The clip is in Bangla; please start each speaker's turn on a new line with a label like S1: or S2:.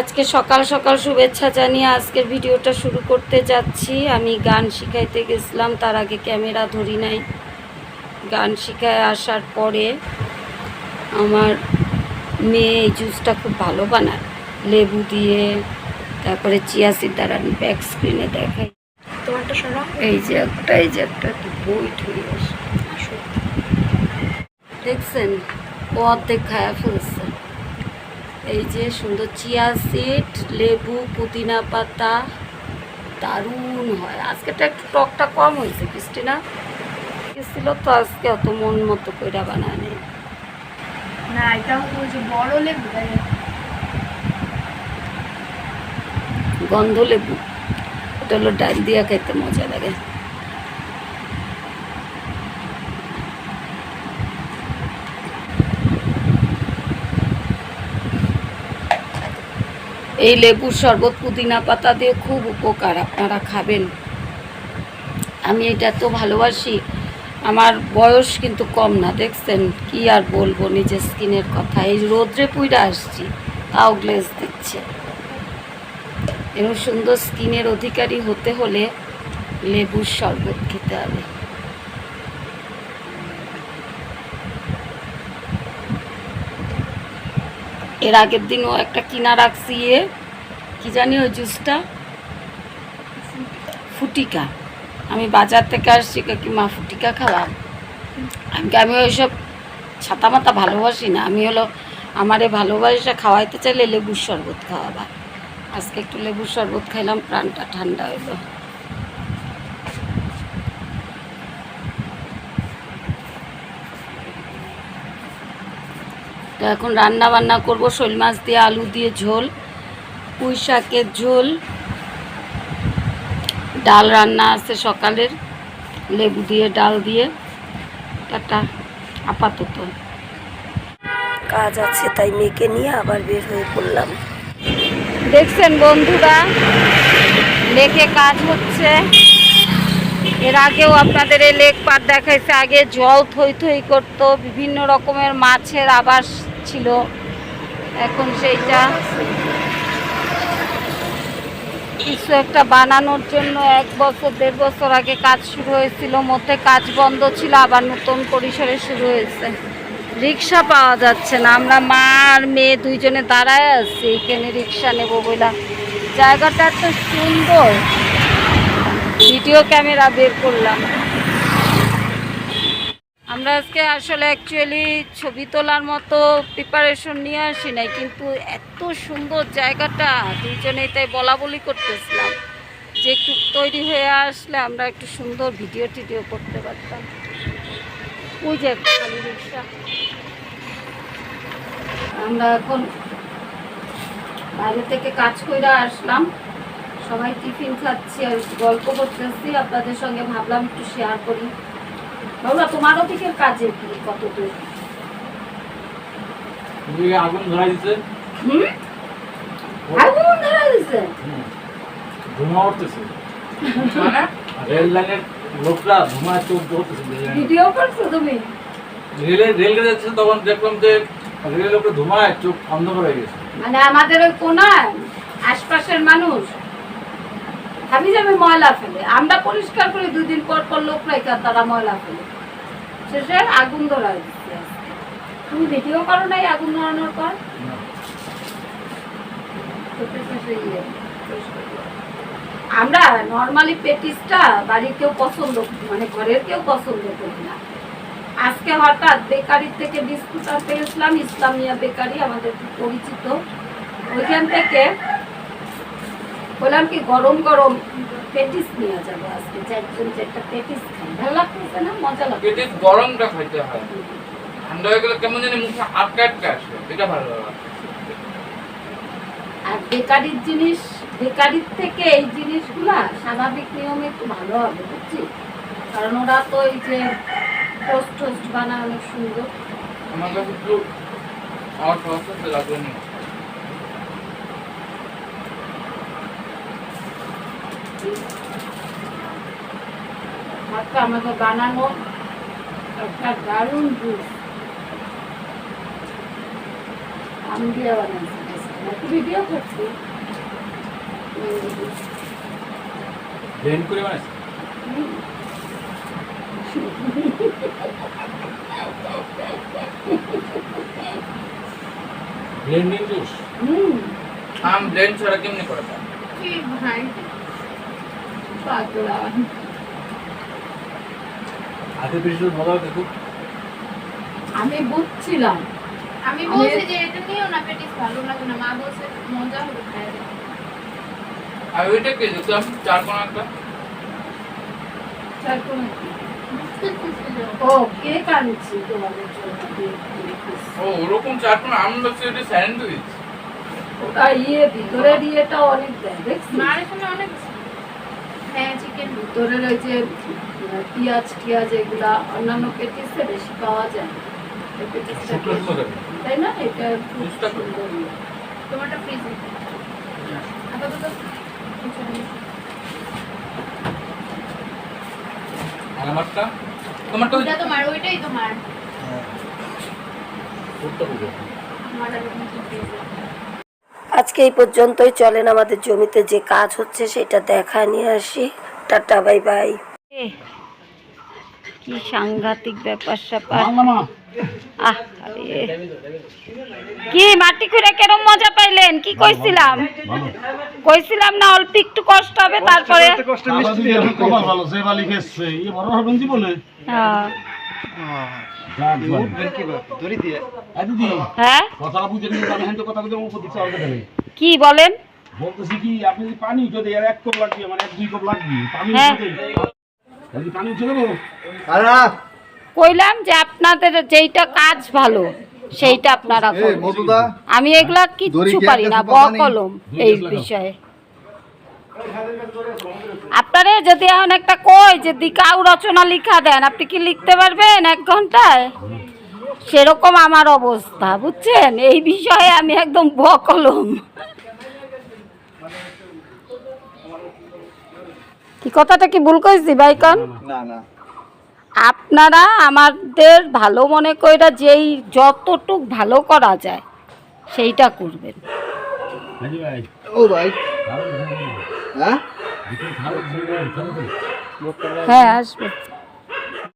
S1: আজকে সকাল সকাল শুভেচ্ছা জানিয়ে আজকের ভিডিওটা শুরু করতে যাচ্ছি। আমি গান শিখাইতে গেছিলাম তার আগে ক্যামেরা ধরি নাই। গান শিখায় আসার পরে আমার মেয়ে এই জুসটা খুব ভালো বানায়। লেবু দিয়ে তারপরে চিয়া সিড দ্বারা আমি ব্যাক স্ক্রিনে দেখাই
S2: তোমারটা শোনো
S1: এই যে একটা এই যে একটা বই ঠুই দেখছেন? ও অর্ধেক খায়া ফেলছে। এই যে সুন্দর চিয়া সিড লেবু পুদিনা পাতা দারুণ হয়। আজকেটা একটু টকটা কম হয়েছে ক্রিস্টিনা ছিল তো আজকে অত মন মতো কইরা বানায় নেই
S2: না এটা হচ্ছে বড় লেবু
S1: গন্ধ লেবু। এটা হলো ডাল দিয়া খাইতে মজা লাগে। এই লেবুর শরবত পুদিনা পাতা দিয়ে খুব উপকার, আপনারা খাবেন। আমি এটা তো ভালোবাসি, আমার বয়স কিন্তু কম না, দেখছেন? কি আর বলব, নিজের স্কিনের কথা। এই রোদ্রে পুইরা আসছি, তাও গ্লেজ দিচ্ছে। এরকম সুন্দর স্কিনের অধিকারী হতে হলে লেবুর শরবত খেতে হবে। এর আগের দিনও একটা কিনা রাখছি কি জানি ওই জুসটা? ফুটিকা। আমি বাজার থেকে আসছি কি, মা, ফুটিকা খাওয়া আমি আমি ওইসব ছাতা মাতা ভালোবাসি না। আমি হলো আমারে ভালোবাসা খাওয়াইতে চাইলে লেবুর শরবত খাওয়াবা। আজকে একটু লেবুর শরবত খাইলাম, প্রাণটা ঠান্ডা হইল। তো এখন রান্না বান্না করব, শোল মাছ দিয়ে, আলু দিয়ে, ঝোল। পুঁই শাকের ঝোল ডাল রান্না আছে সকালের লেবু দিয়ে ডাল দিয়ে টাটা আপাতত।
S2: কাজ আছে তাই মেয়েকে নিয়ে আবার বের হয়ে পড়লাম।
S1: দেখছেন বন্ধুরা লেকে কাজ হচ্ছে। এর আগেও আপনাদের এই লেক পার দেখাইছে আগে জল থই থই করতো বিভিন্ন রকমের মাছের আবাস ছিল। এখন সেইটা কিছু একটা বানানোর জন্য এক বছর, দেড় বছর আগে কাজ শুরু হয়েছিল, মধ্যে কাজ বন্ধ ছিল, আবার নতুন পরিসরে শুরু হয়েছে। রিক্সা পাওয়া যাচ্ছে না, আমরা মা আর মেয়ে দুইজনে দাঁড়ায় আছি, এখানে রিক্সা নেব বললাম জায়গাটা এত সুন্দর। ভিডিও ক্যামেরা বের করলাম। আমরা আজকে আসলে অ্যাকচুয়ালি ছবি তোলার মতো প্রিপারেশন নিয়ে আসি নাই, কিন্তু এত সুন্দর জায়গাটা দুইজনেই তাই বলা বলি করতেছিলাম যে একটু তৈরি হয়ে আসলে আমরা একটু সুন্দর ভিডিও টিডিও করতে পারতাম। ওই যে খালি আমরা এখন বাইরে থেকে কাজ করে আসলাম। সবাই টিফিন খাচ্ছি আর গল্প করতেছি। আপনাদের সঙ্গে ভাবলাম একটু শেয়ার করি। দিকের কাজে কত দূর
S3: আগুন ধরাই দিছে
S1: হুম? আগুন ধরা দিছে
S3: ধোঁয়া উঠতেছে। রেল লাইনের লোকরা ধোঁয়া চোখ ধরতেছে
S1: ভিডিও করছ তুমি?
S3: রেলে রেল যাচ্ছে তখন দেখলাম যে রেলের ধোঁয়ায় চোখ অন্ধকার হয়ে গেছে।
S1: মানে আমাদের ওই কোনায় আশপাশের মানুষ ভাবি যাবে ময়লা ফেলে আমরা পরিষ্কার করে দুই দিন পর পর লোক রাখা তারা ময়লা ফেলে। শেষে আগুন দিচ্ছে তুমি ভিডিও করো নাই আগুন ধরানোর পর। আমরা নর্মালি পেটিসটা বাড়ির কেউ পছন্দ মানে ঘরের কেউ পছন্দ করি না। আজকে হঠাৎ বেকারি থেকে বিস্কুট আনতে গেছিলাম ইসলামিয়া বেকারি আমাদের পরিচিত। ওইখান থেকে বললাম কি গরম গরম পেটিস নিয়ে যাব আজকে চারজন চারটা পেটিস খাই ভালো লাগতেছে না? মজা লাগছে
S3: পেটে গরমটা খাইতে হয়। ঠান্ডা হয়ে গেলে কেমন জানি মুখে আটকা আটকা আসবে এটা ভালো লাগে।
S1: আর বেকারির জিনিস বেকারির থেকে এই জিনিসগুলা স্বাভাবিক নিয়মে একটু ভালো হবে বুঝছি কারণ ওরা তো এই যে টোস্ট টোস্ট বানায় অনেক সুন্দর।
S3: আমার কাছে একটু আমার সমস্যা লাগবে না।
S1: আজকে আমাদের বানানো একটা দারুণ জুস আম দিয়ে বানাইছি ভিডিও করছি।
S3: ব্লেন্ড করে বানাইছে? ব্লেন্ডিং জুস
S1: হুম।
S4: আম ব্লেন্ড ছাড়া কেমনি করে
S5: কি ভাই?
S1: আমি বুঝছিলাম।
S5: আমি বলছি যে এটা নিও না পেটিস ভালো লাগে না। মা বলছে মজা হবে
S4: আর ওইটা কে চার কোন একটা?
S1: ও কেক আনছি তোমাদের।
S4: ও ওরকম চার কোন আমি ভাবছি ওটা স্যান্ড দিচ্ছি
S1: ওটা ইয়ে ভিতরের ইয়েটা অনেক দেয় দেখছিস?
S5: মার এখানে অনেক
S1: ভিতরের ওই যে পেঁয়াজ টিয়াজ এগুলা অন্যান্য পেটিসে বেশি পাওয়া যায়। তাই না? এটা।
S5: তোমারটা ফ্রিজে আপাতত
S4: আমারটা? তোমারটা ওই
S5: ওইটা তোমার ওইটাই তোমার।
S3: খুব
S5: আমার আর ওখানে ফ্রিজে
S2: আজকে এই পর্যন্তই। চলেন আমাদের জমিতে যে কাজ হচ্ছে সেটা দেখা নিয়ে আসি। Tata bye bye.
S1: কি সাংঘাতিক ব্যাপার স্যাপার। আহ কি মাটি খুঁড়ে কেরম মজা পাইলেন? কি কইছিলাম? কইছিলাম না অল্প একটু কষ্ট হবে তারপরে
S3: কপাল ভালো সে বালি খেয়েছে ইয়ে বড় হবেন বলে
S1: হ্যাঁ। হ্যাঁ
S3: হ্যাঁ? দেবে
S1: কি বলেন?
S3: বলতেছি কি আপনি যদি পানি যদি আর এক কপ লাগবে মানে এক দুই কপ লাগবে। পানি
S1: হ্যাঁ।
S3: উঠে পানি উঠে দেবো?
S1: কইলাম যে আপনাদের যেইটা কাজ ভালো সেইটা আপনারা করুন। আমি এগুলা কিচ্ছু পারি না ব কলম এই বিষয়ে। আপনারে যদি এখন একটা কই যে দিকাউ রচনা লিখা দেন আপনি কি লিখতে পারবেন এক ঘন্টায়? সেরকম আমার অবস্থা বুঝছেন? এই বিষয়ে আমি একদম ব কলম কি কথাটা কি ভুল কইছি ভাইকন? আপনারা আমাদের ভালো মনে কইরা যেই যতটুক ভালো করা যায় সেইটা করবেন।
S6: ও ভাই। হ্যাঁ?
S1: হ্যাঁ আসবে।